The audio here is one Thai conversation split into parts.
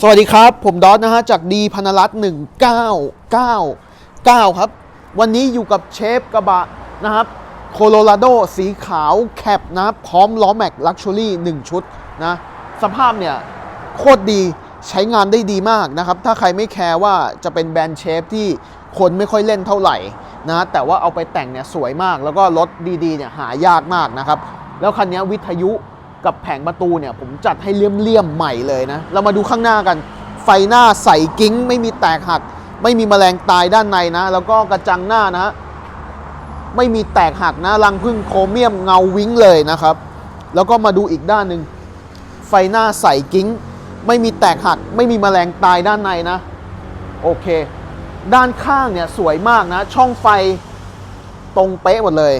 สวัสดีครับ ผมดอสนะฮะ จากดีพนรัตน์1999ครับ วันนี้อยู่กับเชฟกระบะนะครับโคโลราโดสีขาวแคปนะครับ พร้อมล้อแม็กลักชัวรี่1ชุดนะ สภาพเนี่ย โคตรดีใช้งานได้ดีมากนะครับ ถ้าใครไม่แคร์ว่าจะเป็นแบรนด์เชฟที่คนไม่ค่อยเล่นเท่าไหร่นะแต่ว่าเอาไปแต่งเนี่ยสวยมาก แล้วก็รถดีๆเนี่ยหายากมากนะครับ แล้วคันนี้วิทยุ กับแผงประตูเนี่ยผมจัดให้เลี่ยมๆใหม่เลยนะ เรามาดูข้างหน้ากัน ไฟหน้าใสกิ้ง ไม่มีแตกหัก ไม่มีแมลงตายด้านในนะ แล้วก็กระจังหน้านะ ไม่มีแตกหักนะรังพึ่งโครเมียมเงาวิ้งเลยนะครับ แล้วก็มาดูอีกด้านหนึ่งไฟหน้าใสกิ้ง ไม่มีแตกหัก ไม่มีแมลงตายด้านในนะ โอเค ด้านข้างเนี่ยสวยมากนะ ช่องไฟตรงเป๊ะหมดเลย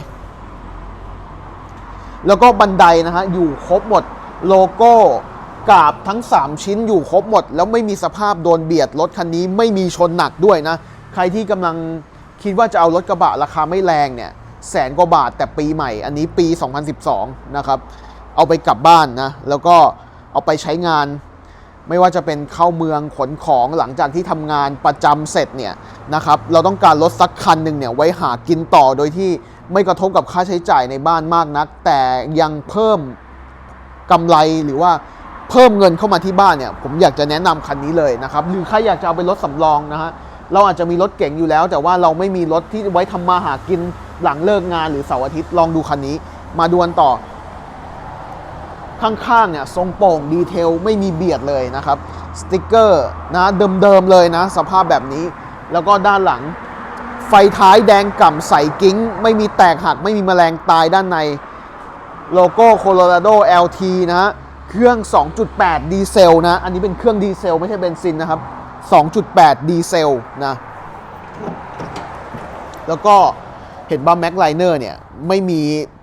แล้วก็บันไดนะฮะอยู่ครบหมดโลโก้กาบทั้ง 3 ชิ้นอยู่ครบหมด แล้วไม่มีสภาพโดนเบียดรถคันนี้ไม่มีชนหนักด้วยนะ ใครที่กำลังคิดว่าจะเอารถกระบะราคาไม่แรงเนี่ยแสนกว่าบาทแต่ปีใหม่ อันนี้ปี 2012 นะครับ เอาไปกลับบ้านนะ แล้วก็เอาไปใช้งาน ไม่ว่าจะเป็นเข้าเมืองขนของหลังจากที่ทำงานประจำเสร็จเนี่ยนะครับเราต้องการรถสักคันหนึ่งเนี่ยไว้หากินต่อโดยที่ไม่กระทบกับค่าใช้จ่ายในบ้านมากนัก แต่ยังเพิ่มกำไรหรือว่าเพิ่มเงินเข้ามาที่บ้านเนี่ยผมอยากจะแนะนำคันนี้เลยนะครับหรือใครอยากจะเอาเป็นรถสำรองนะฮะเราอาจจะมีรถเก่งอยู่แล้ว แต่ว่าเราไม่มีรถที่ไว้ทำมาหากินหลังเลิกงานหรือเสาร์อาทิตย์ลองดูคันนี้ มาดวนต่อ ข้างๆเนี่ยทรงโป่งดีเทลไม่มีเบียดเลยนะครับสติกเกอร์นะเดิมๆเลยนะ สภาพแบบนี้ แล้วก็ด้านหลัง ไฟท้ายแดงก่ำใสกิ้ง ไม่มีแตกหัก ไม่มีแมลงตายด้านในโลโก้โคโลราโด LT นะฮะเครื่อง 2.8 ดีเซลนะ อันนี้เป็นเครื่องดีเซล ไม่ใช่เบนซินนะครับ 2.8 ดีเซลนะ แล้วก็เห็นบ้าแม็กไลเนอร์เนี่ย ไม่มี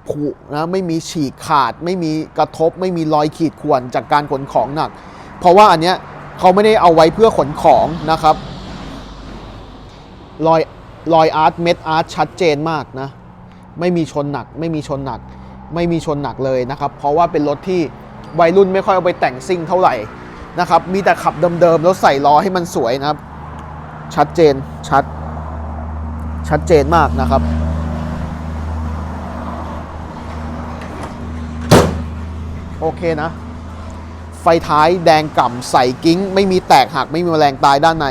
ผุนะไม่มีฉีกขาด ไม่มีกระทบ ไม่มีรอยขีดข่วนจากการขนของหนัก เพราะว่าอันเนี้ยเขาไม่ได้เอาไว้เพื่อขนของนะครับรอยรอยอาร์ตเม็ดอาร์ตชัดเจนมากนะไม่มีชนหนัก ไม่มีชนหนัก ไม่มีชนหนักเลยนะครับ เพราะว่าเป็นรถที่วัยรุ่นไม่ค่อยเอาไปแต่งซิ่งเท่าไหร่นะครับ มีแต่ขับเดิมๆแล้วใส่ล้อให้มันสวยนะครับ ชัดเจนชัด ชัดเจนมากนะครับ โอเคนะ ไฟท้ายแดงกล่ำใส่กิ้ง ไม่มีแตกหักไม่มีแมลงตายด้านใน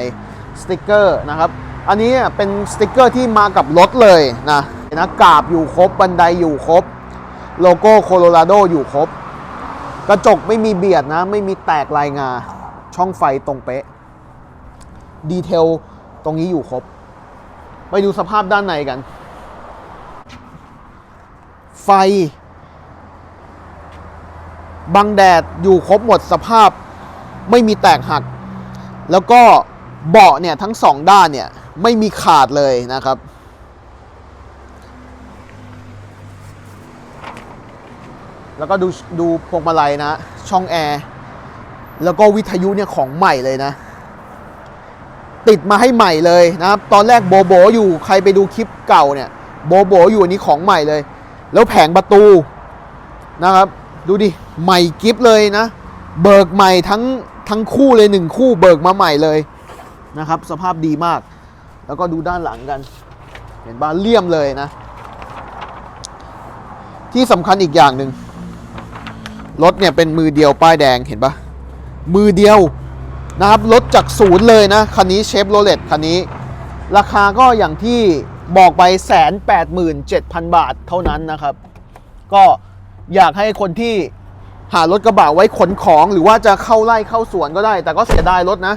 สติกเกอร์นะครับ อันนี้เป็นสติกเกอร์ที่มากับรถเลยนะนะกาบอยู่ครบบันไดอยู่ครบ โลโก้โคโลราโดอยู่ครบ กระจกไม่มีเบียดนะ ไม่มีแตกลายงา ช่องไฟตรงเป๊ะ ดีเทลตรงนี้อยู่ครบ ไปดูสภาพด้านในกัน ไฟ บังแดดอยู่ครบหมดสภาพไม่มีแตกหัก แล้วก็เบาะเนี่ยทั้งสองด้านเนี่ยไม่มีขาดเลยนะครับ แล้วก็ดูดูพวงมาลัยนะ ช่องแอร์ แล้วก็วิทยุเนี่ยของใหม่เลยนะ ติดมาให้ใหม่เลยนะครับ ตอนแรกโบโบอยู่ใครไปดูคลิปเก่าเนี่ยโบโบอยู่อันนี้ของใหม่เลย แล้วแผงประตูนะครับ ดูดิ ใหม่กิฟเลยนะ เบิกใหม่ทั้งทั้งคู่เลยหนึ่งคู่เบิกมาใหม่เลยนะครับ สภาพดีมาก แล้วก็ดูด้านหลังกัน เห็นบ้านเลี่ยมเลยนะ ที่สำคัญอีกอย่างหนึ่งรถเนี่ยเป็นมือเดียวป้ายแดงเห็นปะมือเดียวนะครับรถจากศูนย์เลยนะ คันนี้เชฟโรเลตคันนี้ ราคาก็อย่างที่บอกไปแสนแปดหมื่นเจ็ดพันบาทเท่านั้นนะครับ ก็อยากให้คนที่ หารถกระบะไว้ขนของหรือว่าจะเข้าไร่เข้าสวนก็ได้ แต่ก็เสียดายรถนะ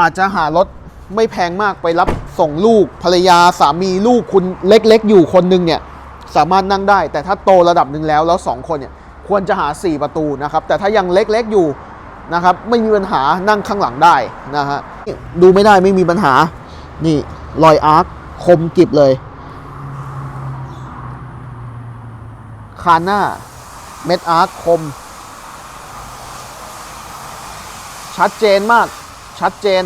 อาจจะหารถไม่แพงมากไปรับส่งลูกภรรยาสามีลูกคุณเล็กๆ อยู่คนหนึงเนี่ยสามารถนั่งได้ แต่ถ้าโตระดับหนึ่งแล้วแล้ว 2 คนเนี่ยควรจะหา 4 ประตูนะครับ แต่ถ้ายังเล็กๆอยู่นะครับไม่มีปัญหานั่งข้างหลังได้นะฮะดูไม่ได้ไม่มีปัญหานี่รอยอาร์คคมกิบเลย คานหน้า เม็ดอาร์คคม ชัดเจนมาก ชัดเจน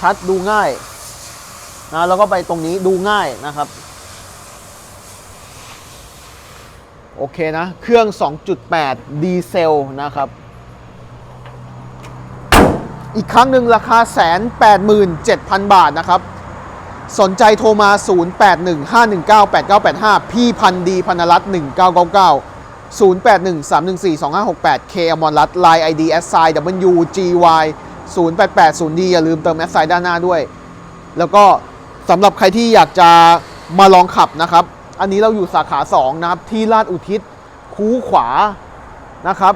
ชัดดูง่ายนะแล้วก็ไปตรงนี้ดูง่ายนะครับ โอเคนะ เครื่อง 2.8 ดีเซลนะครับ อีกครั้งหนึ่งราคาแสนแปดหมื่นเจ็ดพันบาทนะครับ สนใจโทรมา 0815198985 พี่พันดีพันรัตน์1999 0813142568 K อมรรัตน์ Line ID s i WGY 0880D อย่าลืมเติม s i ด้านหน้าด้วย แล้วก็สำหรับใครที่อยากจะมาลองขับนะครับ อันนี้เราอยู่สาขา 2 นะครับ ที่ลาดอุทิศ คูขวานะครับ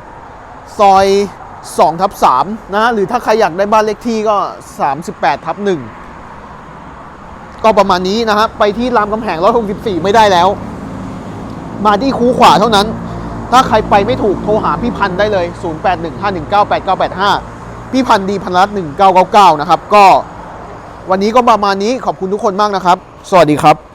ซอย2ทับ3นะฮะหรือถ้าใครอยากได้บ้านเลขที่ก็ 38ทับ1ก็ประมาณนี้นะครับ ไปที่รามคำแหง 164 ไม่ได้แล้ว มาที่คูขวาเท่านั้น ถ้าใครไปไม่ถูกโทรหาพี่พันธ์ได้เลย 0815198985 พี่พันธ์ดีพันรัตน์1999 นะครับ ก็วันนี้ก็ประมาณนี้ขอบคุณทุกคนมากนะครับ สวัสดีครับ